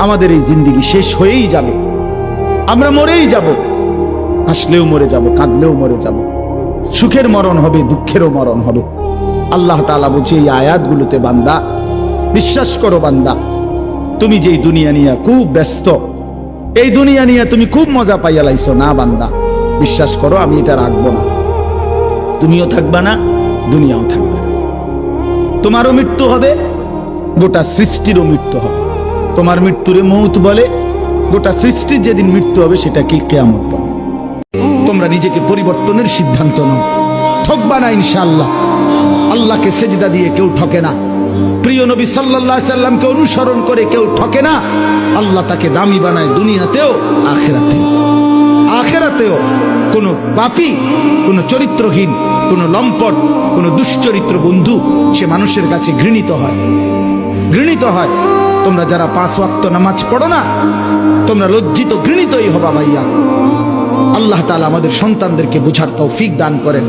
আমাদের এই জিন্দিগি শেষ হয়েই যাবে। আমরা মরেই যাব। হাসলেও মরে যাব, কাঁদলেও মরে যাব। সুখের মরণ হবে, দুঃখেরও মরণ হবে। আল্লাহ তাআলা বলছে, এই আয়াতগুলোতে বান্দা, বিশ্বাস করো বান্দা, তুমি যেই দুনিয়া নিয়ে খুব ব্যস্ত, এই দুনিয়া নিয়ে তুমি খুব মজা পাইয়া লাইছো, না বান্দা, বিশ্বাস করো, আমি এটা রাখব না। তুমিও থাকবা না, দুনিয়াও থাকবে না। তোমারও মৃত্যু হবে, গোটা সৃষ্টিরও মৃত্যু হবে। তোমার মৃত্যুরে মৌত বলে, গোটা সৃষ্টির যেদিন মৃত্যু হবে সেটাকে কেয়ামত বলে। তোমরা নিজেকে পরিবর্তনের সিদ্ধান্ত নাও। ঠকবা না ইনশাআল্লাহ। আল্লাহকে সেজদা দিয়ে কেউ ঠকে না। প্রিয় নবী আলাইহি সাল্লামকে অনুসরণ করে কেউ ঠকে না। আল্লাহ তাকে দামি বানায় দুনিয়াতেও, আখেরাতেও। আখেরাতেও কোনো পাপী, কোনো চরিত্রহীন, কোনো লম্পট, কোনো দুশ্চরিত্র বন্ধু সে মানুষের কাছে ঘৃণিত হয়। ঘৃণিত হয়। তোমরা যারা পাঁচ ওয়াক্ত নামাজ পড়ো না, তোমরা লজ্জিত ঘৃণিতই হবা ভাইয়া। আল্লাহ তালা আমাদের সন্তানদেরকে বুঝার তৌফিক দান করেন।